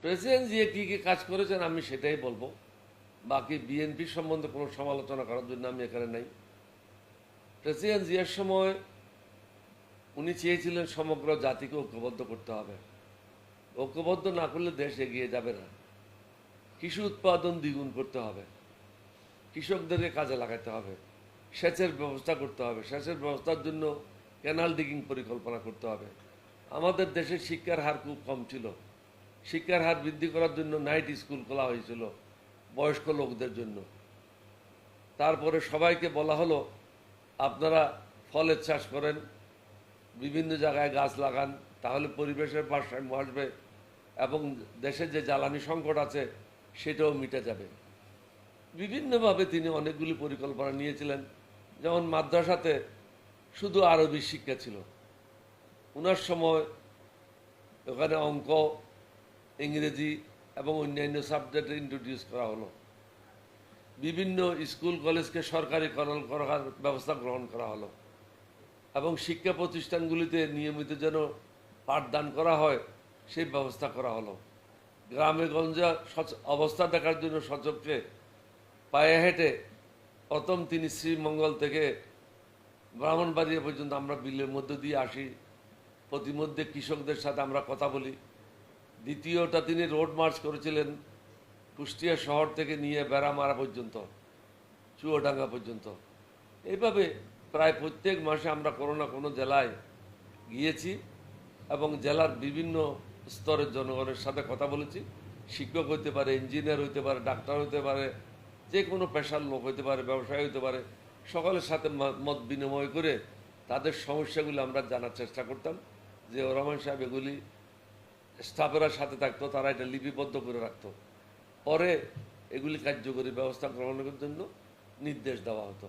President Zia কী কী কাজ করেছেন আমি সেটাই বলব। বাকি বিএনপি সম্বন্ধে কোনো সমালোচনা করার জন্য আমি এখানে নাই। প্রেসিডেন্ট জিয়ার সময় উনি চেয়েছিলেন সমগ্র জাতিকে ঐক্যবদ্ধ করতে হবে। ঐক্যবদ্ধ না করলে দেশ এগিয়ে যাবে না। কৃষি উৎপাদন দ্বিগুণ করতে হবে। কৃষকদেরকে কাজে লাগাতে হবে। সেচের ব্যবস্থা করতে হবে। সেচের ব্যবস্থার জন্য ক্যানাল ডিগিং পরিকল্পনা করতে হবে। আমাদের দেশে শিক্ষার হার খুব কম ছিল। শিক্ষার হার বৃদ্ধি করার জন্য নাইট স্কুল খোলা হয়েছিল বয়স্ক লোকদের জন্য। তারপরে সবাইকে বলা হলো, আপনারা ফলের চাষ করেন, বিভিন্ন জায়গায় গাছ লাগান, তাহলে পরিবেশের ভারসাম্য আসবে এবং দেশে যে জ্বালানি সংকট আছে সেটাও মিটে যাবে। বিভিন্নভাবে তিনি অনেকগুলি পরিকল্পনা নিয়েছিলেন। যেমন মাদ্রাসাতে শুধু আরবি শিক্ষা ছিল। ওনার সময় ওখানে অঙ্ক ইংরেজি এবং অন্যান্য সাবজেক্ট ইন্ট্রোডিউস করা হলো। বিভিন্ন স্কুল, কলেজকে সরকারিকরণ করার ব্যবস্থা গ্রহণ করা হলো এবং শিক্ষা প্রতিষ্ঠানগুলিতে নিয়মিত যেন পাঠদান করা হয়, সেই ব্যবস্থা করা হলো। গ্রামে গঞ্জে অবস্থা দেখার জন্য সচককে পায়ে হেঁটে প্রথম তিনি শ্রীমঙ্গল থেকে ব্রাহ্মণবাড়িয়া পর্যন্ত আমরা বিলের মধ্যে দিয়ে আসি। প্রতিমধ্যে কৃষকদের সাথে আমরা কথা বলি। দ্বিতীয়টা তিনি রোড মার্চ করেছিলেন কুষ্টিয়া শহর থেকে নিয়ে বেড়ামারা পর্যন্ত, চুয়াডাঙ্গা পর্যন্ত। এইভাবে প্রায় প্রত্যেক মাসে আমরা কোনো না কোনো জেলায় গিয়েছি এবং জেলার বিভিন্ন স্তরের জনগণের সাথে কথা বলেছি। শিক্ষক হইতে পারে, ইঞ্জিনিয়ার হইতে পারে, ডাক্তার হইতে পারে, যে কোনো পেশার লোক হইতে পারে, ব্যবসায়ী হইতে পারে, সকলের সাথে মত বিনিময় করে তাদের সমস্যাগুলো আমরা জানার চেষ্টা করতাম। যে রহমান সাহেব এগুলি স্টাফেরা সাথে থাকতো, তারা এটা লিপিবদ্ধ করে রাখতো। পরে এগুলি কার্যকরী ব্যবস্থা গ্রহণের জন্য নির্দেশ দেওয়া হতো।